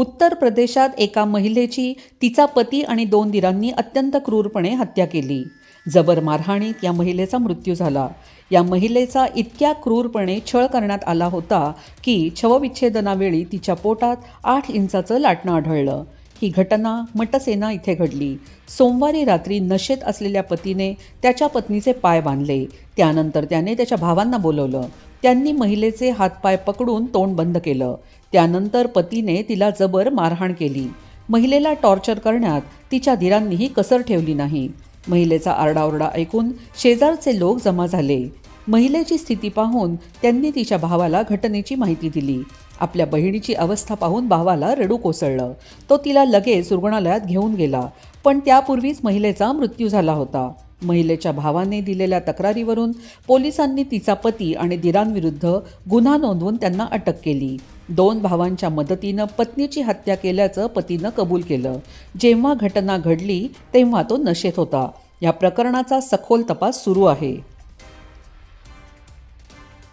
उत्तर प्रदेशात एका महिलेची तिचा पती आणि दोन दिरांनी अत्यंत क्रूरपणे हत्या केली. जबर मारहाणीत या महिलेचा मृत्यू झाला. या महिलेचा इतक्या क्रूरपणे छळ करण्यात आला होता की शवविच्छेदनावेळी तिच्या पोटात आठ इंचाचं लाटणं आढळलं. ही घटना मटसेना इथे घडली. सोमवारी रात्री नशेत असलेल्या पतीने त्याच्या पत्नीचे पाय बांधले. त्यानंतर त्याने त्याच्या भावांना बोलवलं. त्यांनी महिलेचे हातपाय पकडून तोंड बंद केलं. त्यानंतर पतीने तिला जबर मारहाण केली. महिलेला टॉर्चर करण्यात तिच्या धीरांनीही कसर ठेवली नाही. महिलेचा आरडाओरडा ऐकून शेजारचे लोक जमा झाले. महिलेची स्थिती पाहून त्यांनी तिच्या भावाला घटनेची माहिती दिली. आपल्या बहिणीची अवस्था पाहून भावाला रडू कोसळलं. तो तिला लगेच रुग्णालयात घेऊन गेला पण त्यापूर्वीच महिलेचा मृत्यू झाला होता. महिलेच्या भावाने दिलेल्या तक्रारीवरून पोलिसांनी तिचा पती आणि दिरांविरुद्ध गुन्हा नोंदवून त्यांना अटक केली. दोन भावांच्या मदतीनं पत्नीची हत्या केल्याचं पतीनं कबूल केलं. जेव्हा घटना घडली तेव्हा तो नशेत होता. या प्रकरणाचा सखोल तपास सुरू आहे.